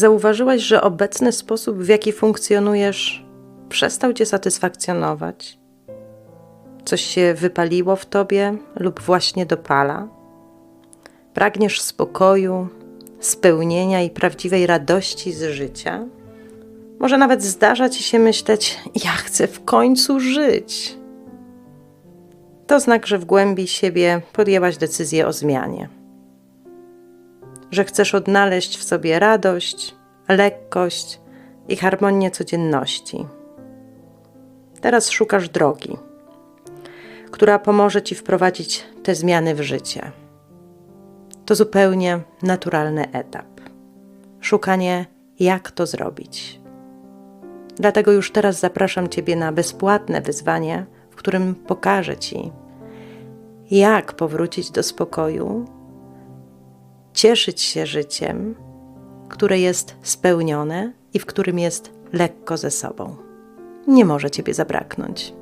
Zauważyłaś, że obecny sposób, w jaki funkcjonujesz, przestał cię satysfakcjonować? Coś się wypaliło w tobie lub właśnie dopala? Pragniesz spokoju, spełnienia i prawdziwej radości z życia? Może nawet zdarza ci się myśleć: Ja chcę w końcu żyć. To znak, że w głębi siebie podjęłaś decyzję o zmianie. Że chcesz odnaleźć w sobie radość, lekkość i harmonię codzienności. Teraz szukasz drogi, która pomoże ci wprowadzić te zmiany w życie. To zupełnie naturalny etap. Szukanie, jak to zrobić. Dlatego już teraz zapraszam Ciebie na bezpłatne wyzwanie, w którym pokażę Ci, jak powrócić do spokoju, cieszyć się życiem, które jest spełnione i w którym jest lekko ze sobą. Nie może Ciebie zabraknąć.